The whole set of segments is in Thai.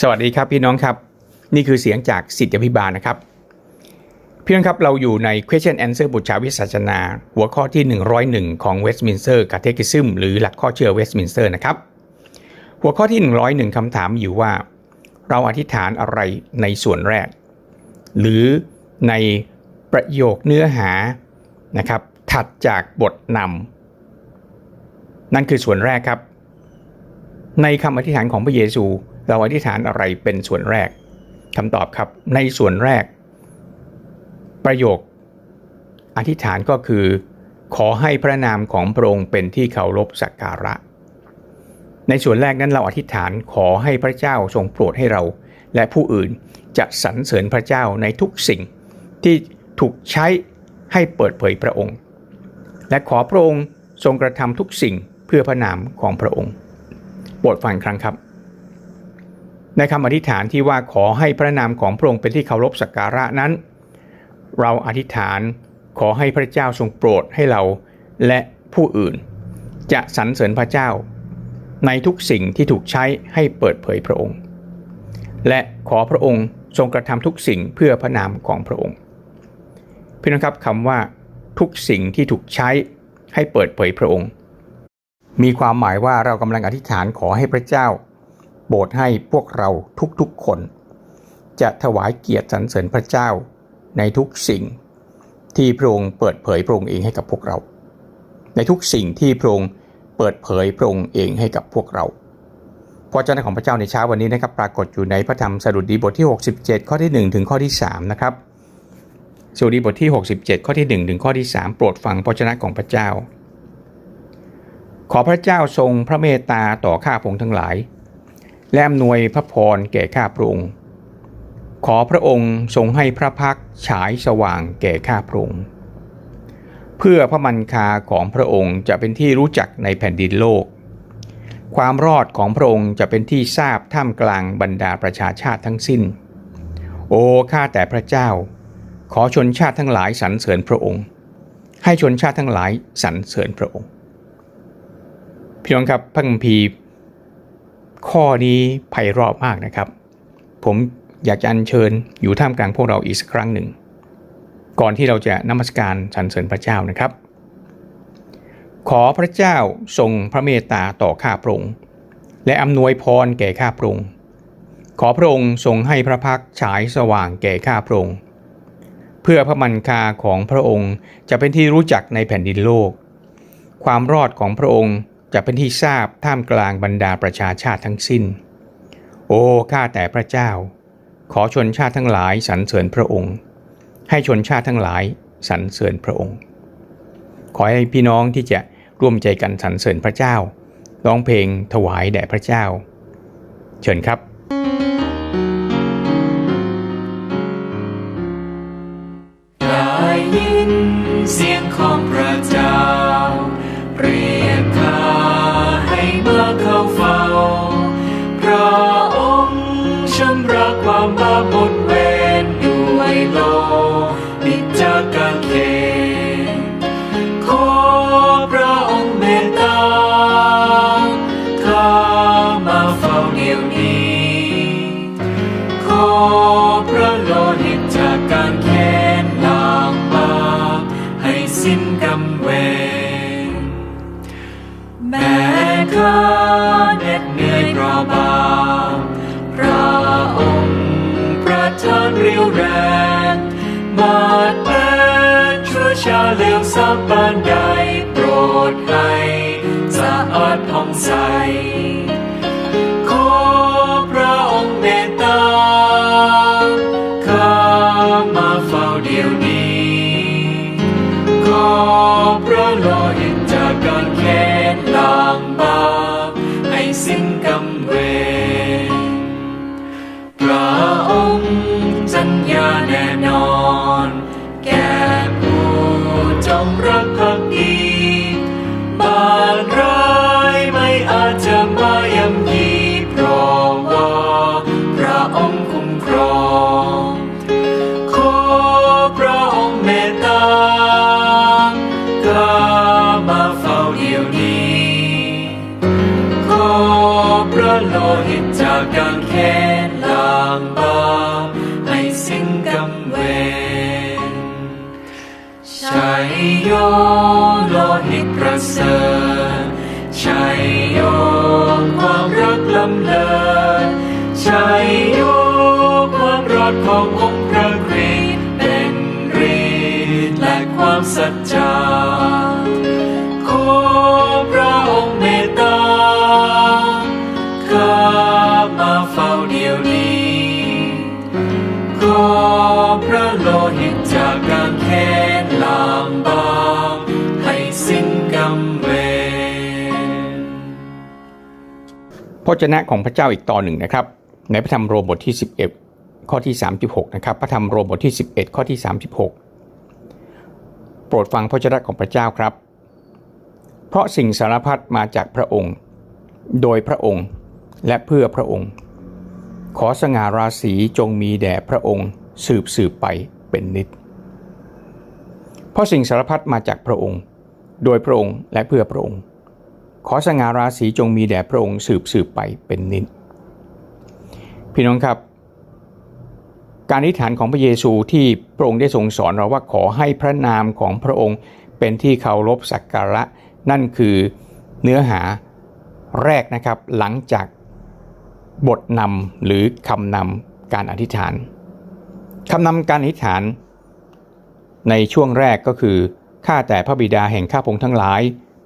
สวัสดีครับพี่น้องครับ นี่คือเสียงจากสิทธิพิบาลนะครับ พี่น้องครับเราอยู่ใน Question Answer บุตรชาวิสัชนา หัวข้อที่ 101 ของ Westminster Catechism หรือหลักข้อเชื่อ Westminster นะครับ หัวข้อที่ 101คำถามอยู่ว่า เราอธิษฐานอะไรในส่วนแรก หรือในประโยคเนื้อหานะครับ ถัดจากบทนำนั่นคือส่วนแรกครับ ในคำอธิษฐานของพระเยซู เราอธิษฐานอะไรเป็นส่วนแรกคำตอบครับ ในส่วนแรก ประโยคอธิษฐานก็คือ ขอให้พระนามของพระองค์เป็นที่เคารพสักการะ ในส่วนแรกนั้นเราอธิษฐานขอให้พระเจ้าทรงโปรดให้เรา และผู้อื่นจะสรรเสริญพระเจ้าในทุกสิ่งที่ถูกใช้ให้เปิดเผยพระองค์ และขอพระองค์ทรงกระทำทุกสิ่งเพื่อพระนามของพระองค์โปรดฟังครั้งครับ ในคำอธิษฐานที่ว่าขอให้พระนามของพระองค์เป็นที่เคารพสักการะนั้น เราอธิษฐานขอให้พระเจ้าทรงโปรดให้เราและผู้อื่น จะสรรเสริญพระเจ้า ในทุกสิ่งที่ถูกใช้ให้เปิดเผยพระองค์ และขอพระองค์ทรงกระทำทุกสิ่งเพื่อพระนามของพระองค์พี่น้องครับคำว่าทุกสิ่งที่ถูกใช้ให้เปิดเผยพระองค์ มีความหมายว่าเรากำลังอธิษฐานขอให้พระเจ้า โปรดให้พวกเราทุกๆคน จะถวายเกียรติสรรเสริญพระเจ้าในทุกสิ่งที่พระองค์เปิดเผยพระองค์เองให้กับพวกเรา ในทุกสิ่งที่พระองค์เปิดเผยพระองค์เองให้กับพวกเราพระเจ้าของพระเจ้าในเช้าวันนี้นะครับปรากฏอยู่ในพระธรรมสดุดีบทที่ 67 ข้อที่ 1 ถึงข้อที่3นะครับสดุดีบทที่ 67 ข้อที่ 1 ถึงข้อที่ 3 โปรดฟังพระเจ้าของพระเจ้า ขอพระเจ้าทรงพระเมตตาต่อข้าพงทั้งหลาย และอำนวยพระพรแก่ข้าพระองค์ ขอพระองค์ทรงให้พระพักฉายสว่างแก่ข้าพระองค์เพื่อพระมันคาของพระองค์จะเป็นที่รู้จักในแผ่นดินโลก ความรอดของพระองค์จะเป็นที่ทราบท่ามกลางบรรดาประชาชาติทั้งสิ้น โอ้ข้าแต่พระเจ้า ขอชนชาติทั้งหลายสรรเสริญพระองค์ ให้ชนชาติทั้งหลายสรรเสริญพระองค์พี่น้องครับพระคัมภีร์ ข้อนี้ไพเราะมากนะครับ ผมอยากจะอัญเชิญอยู่ท่ามกลางพวกเราอีกสักครั้งหนึ่ง ก่อนที่เราจะนมัสการสรรเสริญพระเจ้านะครับ ขอพระเจ้าทรงพระเมตตาต่อข้าพระองค์และอำนวยพรแก่ข้าพระองค์ขอพระองค์ทรงให้พระพักฉายสว่างแก่ข้าพระองค์เพื่อพระมันคาของพระองค์จะเป็นที่รู้จักในแผ่นดินโลก ความรอดของพระองค์ จะเป็นที่ทราบท่ามกลางบรรดาประชาชาติทั้งสิ้น โอ้ข้าแต่พระเจ้า ขอชนชาติทั้งหลายสรรเสริญพระองค์ ให้ชนชาติทั้งหลายสรรเสริญพระองค์ ขอให้พี่น้องที่จะร่วมใจกันสรรเสริญพระเจ้าร้องเพลงถวายแด่พระเจ้า เชิญครับ ความบาปหมดเวรด้วยโล ชั่วชาเลวสาบานใดโปรดให้สะอาดผ่องใส ความรอดขององค์พระคริสต์เป็นฤทธและความสัจจาขอพระองค์เมตตาข้ามาเฝ้าเดียวนี้ขอพระโลหิตจากการแค้นลามบางให้สิ้นกำเวรพระเจนะของพระเจ้าอีกตอนหนึ่งนะครับ ในพระธรรมโรมบทที่ 11 ข้อที่ 36 นะครับ พระธรรมโรมบทที่ 11 ข้อที่ 36 โปรดฟังพระเจนะของพระเจ้าครับ เพราะสิ่งสารพัดมาจากพระองค์ โดยพระองค์และเพื่อพระองค์ ขอสง่าราศีจงมีแด่พระองค์สืบสืบไปเป็นนิจเพราะสิ่งสารพัดมาจากพระองค์ โดยพระองค์และเพื่อพระองค์ ขอสง่าราศีจงมีแด่พระองค์สืบสืบไปเป็นนิจพี่น้องครับ การอธิษฐานของพระเยซูที่พระองค์ได้ทรงสอนเราว่าขอให้พระนามของพระองค์เป็นที่เคารพสักการะ นั่นคือเนื้อหาแรกนะครับ หลังจากบทนำหรือคำนำการอธิษฐานคำนำการอธิษฐาน ในช่วงแรกก็คือข้าแต่พระบิดาแห่งข้าพงทั้งหลาย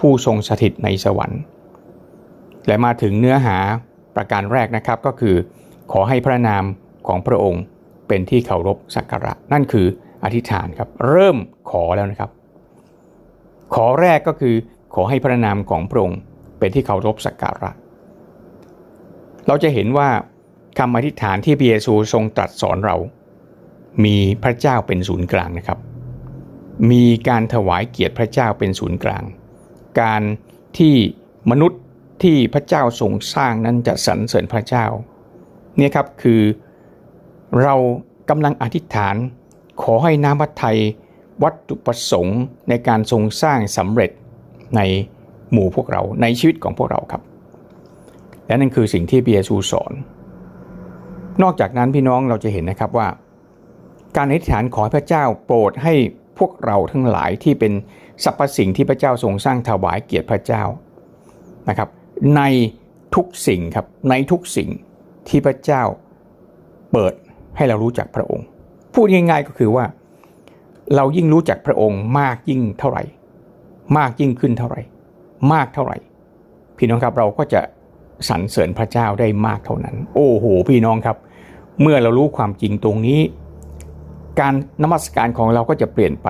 ผู้ทรงสถิตในสวรรค์ และมาถึงเนื้อหาประการแรกนะครับก็คือ ขอให้พระนามของพระองค์ เป็นที่เคารพสักการะ นั่นคืออธิษฐานครับ เริ่มขอแล้วนะครับ ขอแรกก็คือขอให้พระนามของพระองค์เป็นที่เคารพสักการะ เราจะเห็นว่าคำอธิษฐานที่พระเยซูทรงตรัสสอนเรา มีพระเจ้าเป็นศูนย์กลางนะครับ มีการถวายเกียรติพระเจ้าเป็นศูนย์กลาง การที่มนุษย์ที่พระเจ้าทรงสร้างนั้นจะสรรเสริญพระเจ้า เนี่ยครับคือ เรากำลังอธิษฐาน ขอให้น้ำพระทัยวัตถุประสงค์ในการทรงสร้างสำเร็จในหมู่พวกเราในชีวิตของพวกเราครับ และนั่นคือสิ่งที่พระเยซูสอน นอกจากนั้นพี่น้องเราจะเห็นนะครับว่า การอธิษฐานขอพระเจ้าโปรดให้พวกเราทั้งหลายที่เป็นสรรพสิ่งที่พระเจ้าทรงสร้างถวายเกียรติพระเจ้านะครับ ในทุกสิ่งครับในทุกสิ่งที่พระเจ้าเปิด ให้เรารู้จักพระองค์ พูดง่าย ๆก็คือว่า เรายิ่งรู้จักพระองค์มากยิ่งเท่าไหร่ มากยิ่งขึ้นเท่าไหร่ มากเท่าไหร่ พี่น้องครับเราก็จะสรรเสริญพระเจ้าได้มากเท่านั้น โอ้โห พี่น้องครับ เมื่อเรารู้ความจริงตรงนี้ การนมัสการของเราก็จะเปลี่ยนไป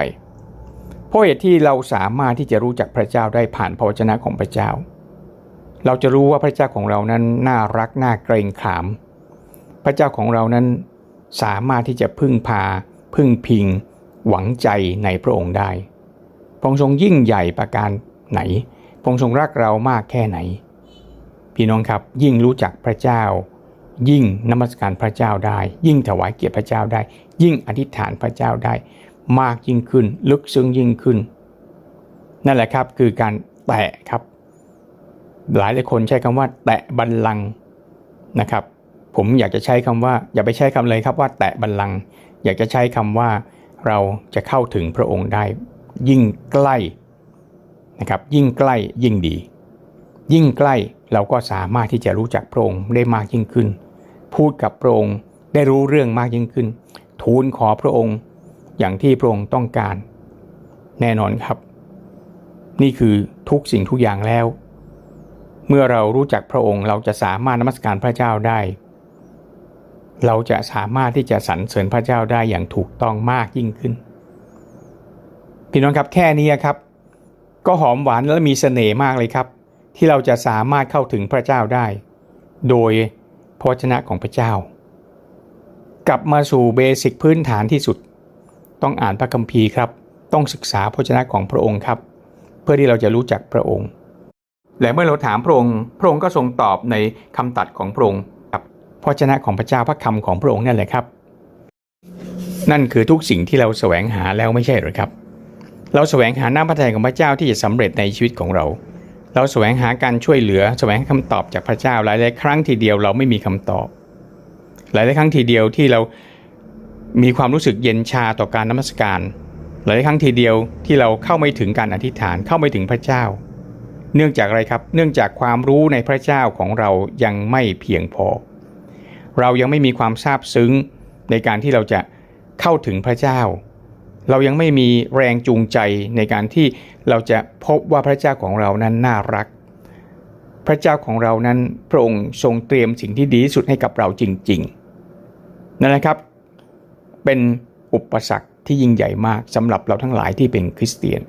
เพราะเหตุที่เราสามารถที่จะรู้จักพระเจ้าได้ผ่านพระวจนะของพระเจ้า เราจะรู้ว่าพระเจ้าของเรานั้นน่ารักน่าเกรงขาม พระเจ้าของเรานั้น สามารถที่จะพึ่งพา พึ่งพิง หวังใจในพระองค์ได้ พระองค์ทรงยิ่งใหญ่ประการไหน พระองค์ทรงรักเรามากแค่ไหน พี่น้องครับยิ่งรู้จักพระเจ้า ยิ่งนมัสการพระเจ้าได้ ยิ่งถวายเกียรติพระเจ้าได้ ยิ่งอธิษฐานพระเจ้าได้ มากยิ่งขึ้น ลึกซึ้งยิ่งขึ้น นั่นแหละครับคือการแตะครับ หลายหลายคนใช้คำว่า แตะบัลลังก์นะครับ ผมอยากจะใช้คำว่า อย่าไปใช้คำเลยครับว่าแตะบัลลังก์อยากจะใช้คำว่าเราจะเข้าถึงพระองค์ได้ ยิ่งใกล้นะครับ ยิ่งใกล้ยิ่งดี ยิ่งใกล้เราก็สามารถที่จะรู้จักพระองค์ได้มากยิ่งขึ้น พูดกับพระองค์ได้รู้เรื่องมากยิ่งขึ้น ทูลขอพระองค์อย่างที่พระองค์ต้องการ แน่นอนครับ นี่คือทุกสิ่งทุกอย่างแล้ว เมื่อเรารู้จักพระองค์เราจะสามารถนมัสการพระเจ้าได้ เราจะสามารถที่จะสรรเสริญพระเจ้าได้อย่างถูกต้องมากยิ่งขึ้น พี่น้องครับแค่นี้ครับ ก็หอมหวานและมีเสน่ห์มากเลยครับ ที่เราจะสามารถเข้าถึงพระเจ้าได้ โดยพระวจนะของพระเจ้า กลับมาสู่เบสิกพื้นฐานที่สุด ต้องอ่านพระคัมภีร์ครับ ต้องศึกษาพระวจนะของพระองค์ครับ เพื่อที่เราจะรู้จักพระองค์ และเมื่อเราถามพระองค์ พระองค์ก็ทรงตอบในคำตัดของพระองค์ พระวจนะของพระเจ้าพระคำของพระองค์นั่นแหละครับ นั่นคือทุกสิ่งที่เราแสวงหาแล้วไม่ใช่หรือครับ เราแสวงหาหน้าพระทัยของพระเจ้าที่จะสำเร็จในชีวิตของเรา เราแสวงหาการช่วยเหลือแสวงหาคำตอบจากพระเจ้าหลายๆครั้งทีเดียวเราไม่มีคำตอบ หลายๆครั้งทีเดียวที่เรามีความรู้สึกเย็นชาต่อการนมัสการ หลายครั้งทีเดียวที่เราเข้าไม่ถึงการอธิษฐานเข้าไม่ถึงพระเจ้า เนื่องจากอะไรครับ เนื่องจากความรู้ในพระเจ้าของเรายังไม่เพียงพอ เรายังไม่มีความซาบซึ้งในการที่เราจะเข้าถึงพระเจ้า เรายังไม่มีแรงจูงใจในการที่เราจะพบว่าพระเจ้าของเรานั้นน่ารัก พระเจ้าของเรานั้นพระองค์ทรงเตรียมสิ่งที่ดีที่สุดให้กับเราจริงๆนั่นแหละครับ เป็นอุปสรรคที่ยิ่งใหญ่มากสำหรับเราทั้งหลายที่เป็นคริสเตียน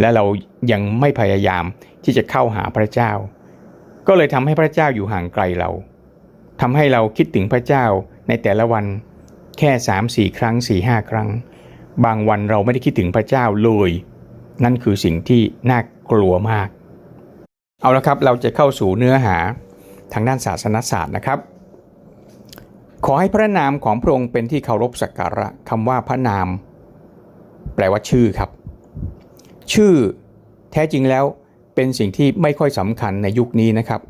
และเรายังไม่พยายามที่จะเข้าหาพระเจ้า ก็เลยทำให้พระเจ้าอยู่ห่างไกลเรา ทำให้เราคิดถึงพระเจ้าในแต่ละวันแค่ 3 4 ครั้ง 4 5 ครั้ง บางวันเราไม่ได้คิดถึงพระเจ้าเลย นั่นคือสิ่งที่น่ากลัวมาก เอาละครับเราจะเข้าสู่เนื้อหาทางด้านศาสนศาสตร์นะครับ ขอให้พระนามของพระองค์เป็นที่เคารพสักการะคำว่าพระนาม แปลว่าชื่อครับ ชื่อแท้จริงแล้วเป็นสิ่งที่ไม่ค่อยสำคัญในยุคนี้นะครับ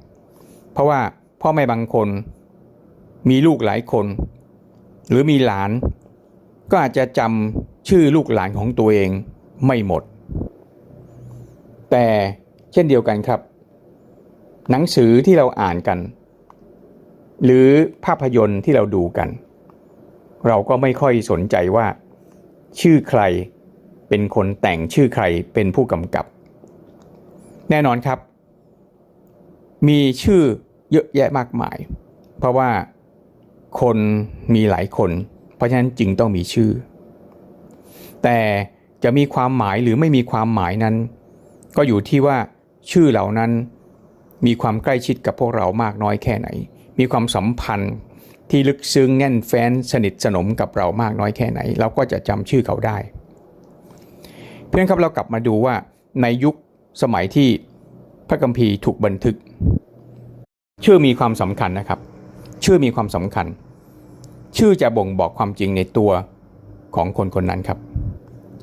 เพราะว่าพ่อแม่บางคน มีลูกหลายคน หรือมีหลาน ก็อาจจะจำชื่อลูกหลานของตัวเองไม่หมด แต่เช่นเดียวกันครับ หนังสือที่เราอ่านกัน หรือภาพยนตร์ที่เราดูกัน เราก็ไม่ค่อยสนใจว่า ชื่อใครเป็นคนแต่งชื่อใครเป็นผู้กำกับ แน่นอนครับ มีชื่อเยอะแยะมากมาย เพราะว่า คนมีหลายคน เพราะฉะนั้นจึงต้องมีชื่อ แต่จะมีความหมายหรือไม่มีความหมายนั้น ก็อยู่ที่ว่าชื่อเหล่านั้นมีความใกล้ชิดกับพวกเรามากน้อยแค่ไหน มีความสัมพันธ์ที่ลึกซึ้งแน่นแฟ้นสนิทสนมกับเรามากน้อยแค่ไหน เราก็จะจำชื่อเขาได้ เพื่อนครับเรากลับมาดูว่าในยุคสมัยที่พระคัมภีร์ถูกบันทึก ชื่อมีความสำคัญนะครับ ชื่อมีความสำคัญ ชื่อจะบ่งบอกความจริงในตัวของคนคนนั้นครับ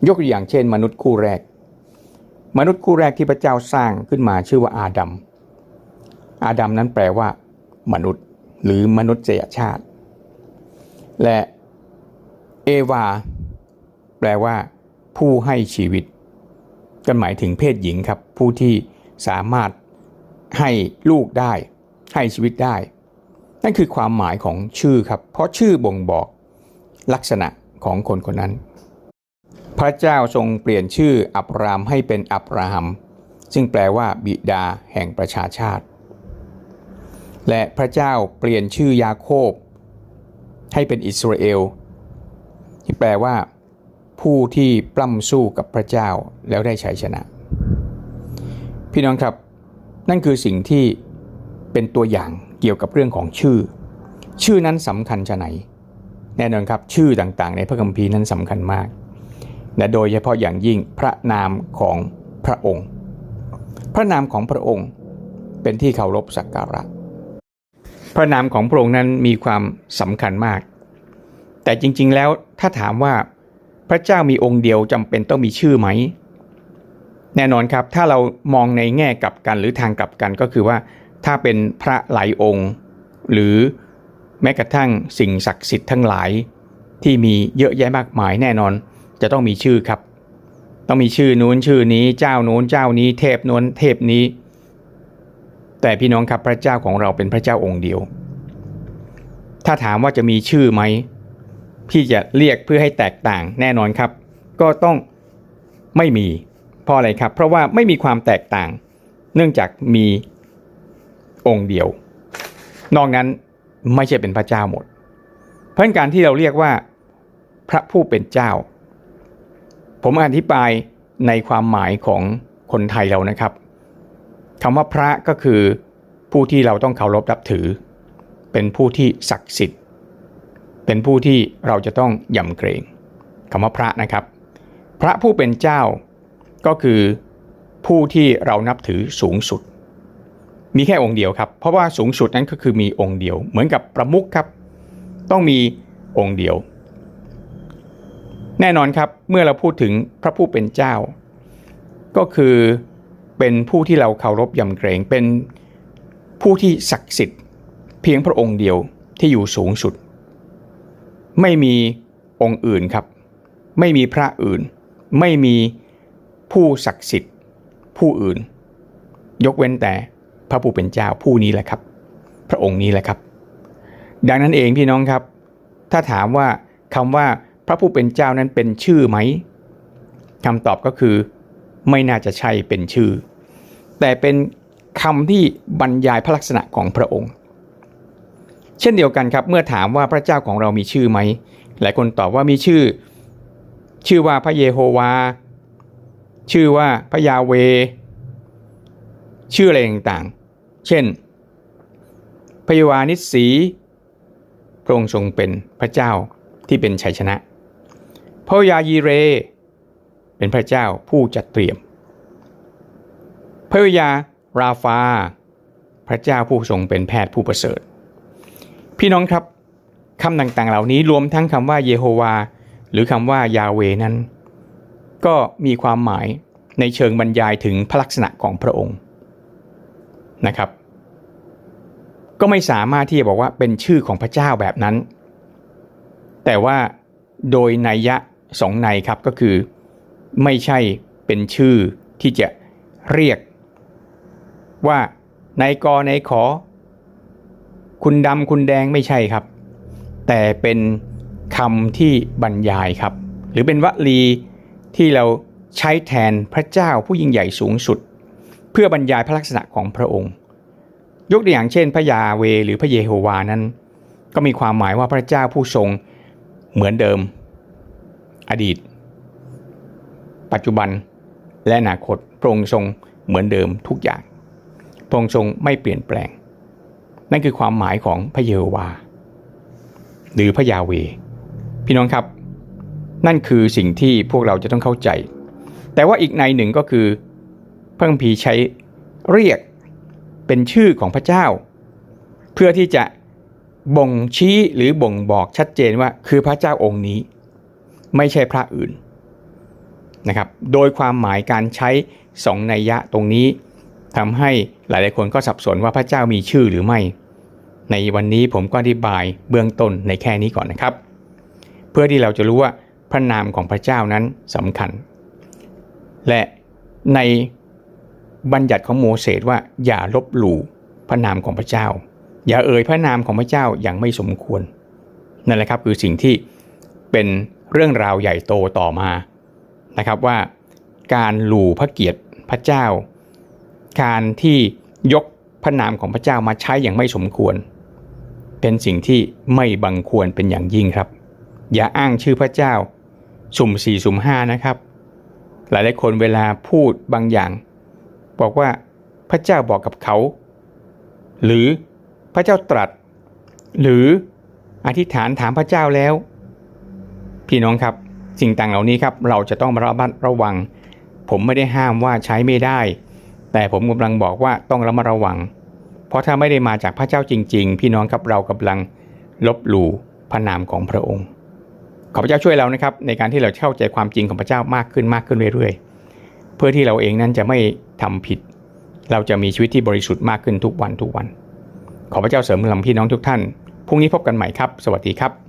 ยกตัวอย่างเช่น มนุษย์คู่แรก มนุษย์คู่แรกที่พระเจ้าสร้างขึ้นมาชื่อว่าอาดัมอาดัมนั้นแปลว่า มนุษย์ หรือมนุษยชาติ และเอวา แปลว่า ผู้ให้ชีวิตก็หมายถึงเพศหญิงครับ ผู้ที่สามารถให้ลูกได้ ให้ชีวิตได้ นั่นคือความหมายของชื่อครับ เพราะชื่อบ่งบอกลักษณะของคนคนนั้น พระเจ้าทรงเปลี่ยนชื่ออับรามให้เป็นอับราฮัม ซึ่งแปลว่าบิดาแห่งประชาชาติ และพระเจ้าเปลี่ยนชื่อยาโคบ ให้เป็นอิสราเอล ที่แปลว่า ผู้ที่ปล้ำสู้กับพระเจ้าแล้วได้ชัยชนะ พี่น้องครับ นั่นคือสิ่งที่เป็นตัวอย่าง กี่ยวกับเรื่องของชื่อ ชื่อนั้นสำคัญชะไหน แน่นอนครับชื่อต่างๆ ในพระคัมภีร์นั้นสำคัญมากและโดยเฉพาะอย่างยิ่งพระนามของพระองค์ พระนามของพระองค์เป็นที่เคารพสักการะ พระนามของพระองค์นั้นมีความสำคัญมาก แต่จริงๆแล้วถ้าถามว่าพระเจ้ามีองค์เดียวจำเป็นต้องมีชื่อไหม แน่นอนครับถ้าเรามองในแง่กลับกันหรือทางกลับกันก็คือว่า ถ้าเป็นพระหลายองค์ หรือแม้กระทั่งสิ่งศักดิ์สิทธิ์ทั้งหลาย ที่มีเยอะแยะมากมายแน่นอน จะต้องมีชื่อครับ ต้องมีชื่อนู้นชื่อนี้เจ้านู้นเจ้านี้ เทพนู้นเทพนี้ แต่พี่น้องครับพระเจ้าของเราเป็นพระเจ้าองค์เดียว ถ้าถามว่าจะมีชื่อไหมที่จะเรียกเพื่อให้แตกต่างแน่นอนครับ ก็ต้องไม่มีเพราะอะไรครับ เพราะว่าไม่มีความแตกต่าง เนื่องจากมี องค์เดียว นอกนั้นไม่ใช่เป็นพระเจ้าหมด เพราะฉะนั้นการที่เราเรียกว่าพระผู้เป็นเจ้า ผมอธิบายในความหมายของคนไทยเรานะครับคำว่าพระก็คือผู้ที่เราต้องเคารพนับถือ เป็นผู้ที่ศักดิ์สิทธิ์ เป็นผู้ที่เราจะต้องยำเกรงคำว่าพระนะครับ พระผู้เป็นเจ้าก็คือผู้ที่เรานับถือสูงสุด มีแค่องค์เดียวครับ เพราะว่าสูงสุดนั้นก็คือมีองค์เดียว เหมือนกับประมุขครับ ต้องมีองค์เดียว แน่นอนครับเมื่อเราพูดถึงพระผู้เป็นเจ้า ก็คือเป็นผู้ที่เราเคารพยำเกรงเป็นผู้ที่ศักดิ์สิทธิ์ เพียงพระองค์เดียวที่อยู่สูงสุด ไม่มีองค์อื่นครับ ไม่มีพระอื่น ไม่มีผู้ศักดิ์สิทธิ์ ผู้อื่น ยกเว้นแต่ พระผู้เป็นเจ้าผู้นี้แหละครับ พระองค์นี้แหละครับ ดังนั้นเองพี่น้องครับ ถ้าถามว่าคำว่าพระผู้เป็นเจ้านั้นเป็นชื่อไหมคำตอบก็คือ ไม่น่าจะใช่เป็นชื่อ แต่เป็นคำที่บรรยายพระลักษณะของพระองค์ เช่นเดียวกันครับ เมื่อถามว่าพระเจ้าของเรามีชื่อไหมหลายคนตอบว่ามีชื่อ ชื่อว่าพระเยโฮวา ชื่อว่าพระยาเว ชื่ออะไรต่าง เช่นพระยวานิสีพระองค์ทรงเป็นพระเจ้าที่เป็นชัยชนะพระยายีเร เป็นพระเจ้าผู้จัดเตรียม พระยาราฟา พระเจ้าผู้ทรงเป็นแพทย์ผู้ประเสริฐ พี่น้องครับคำต่างๆ เหล่านี้รวมทั้งคำว่าเยโฮวา หรือคำว่ายาเวนั้น ก็มีความหมายในเชิงบรรยายถึงพระลักษณะของพระองค์ นะครับ ก็ไม่สามารถที่จะบอกว่าเป็นชื่อของพระเจ้าแบบนั้น แต่ว่าโดยนัยยะสองในครับก็คือ ไม่ใช่เป็นชื่อที่จะเรียก ว่านายกนายขอ คุณดำคุณแดงไม่ใช่ครับ แต่เป็นคำที่บรรยายครับ หรือเป็นวลีที่เราใช้แทนพระเจ้าผู้ยิ่งใหญ่สูงสุด เพื่อบรรยายพระลักษณะของพระองค์ ยกตัวอย่างเช่น พระยาเวหรือพระเยโฮวานั้น ก็มีความหมายว่าพระเจ้าผู้ทรงเหมือนเดิม อดีต ปัจจุบันและอนาคตพระองค์ทรงเหมือนเดิมทุกอย่าง พระองค์ทรงไม่เปลี่ยนแปลง นั่นคือความหมายของพระเยโฮวา หรือพระยาเว พี่น้องครับ นั่นคือสิ่งที่พวกเราจะต้องเข้าใจ แต่ว่าอีกในหนึ่งก็คือ พระคัมภีร์ใช้เรียกเป็นชื่อของพระเจ้า เพื่อที่จะบ่งชี้หรือบ่งบอกชัดเจนว่าคือพระเจ้าองค์นี้ ไม่ใช่พระอื่นนะครับ โดยความหมายการใช้สองนัยยะตรงนี้ทำให้หลายๆคนก็สับสนว่าพระเจ้ามีชื่อหรือไม่ ในวันนี้ผมก็อธิบายเบื้องต้นในแค่นี้ก่อนนะครับ เพื่อที่เราจะรู้ว่าพระนามของพระเจ้านั้นสำคัญ และใน บัญญัติของโมเสสว่าอย่าลบหลู่พระนามของพระเจ้า อย่าเอ่ยพระนามของพระเจ้าอย่างไม่สมควรนั่นแหละครับคือสิ่งที่เป็นเรื่องราวใหญ่โตต่อมานะครับว่าการหลู่พระเกียรติพระเจ้า การที่ยกพระนามของพระเจ้ามาใช้อย่างไม่สมควร เป็นสิ่งที่ไม่บังควรเป็นอย่างยิ่งครับ อย่าอ้างชื่อพระเจ้า สุ่มสี่สุ่มห้านะครับ หลายๆคนเวลาพูดบางอย่าง บอกว่าพระเจ้าบอกกับเขา หรือพระเจ้าตรัส หรืออธิษฐานถามพระเจ้าแล้ว พี่น้องครับ สิ่งต่างเหล่านี้ครับ เราจะต้องระมัดระวัง ผมไม่ได้ห้ามว่าใช้ไม่ได้ แต่ผมกำลังบอกว่าต้องระมัดระวัง เพราะถ้าไม่ได้มาจากพระเจ้าจริง ๆ พี่น้องครับเรากำลังลบหลู่พระนามของพระองค์ขอพระเจ้าช่วยเรานะครับในการที่เราเข้าใจความจริงของพระเจ้ามากขึ้นมากขึ้นเรื่อยๆ เพื่อที่เราเองนั้นจะไม่ทำผิด เราจะมีชีวิตที่บริสุทธิ์มากขึ้นทุกวันทุกวัน ขอพระเจ้าเสริมกำลังพี่น้องทุกท่านพรุ่งนี้พบกันใหม่ครับ สวัสดีครับ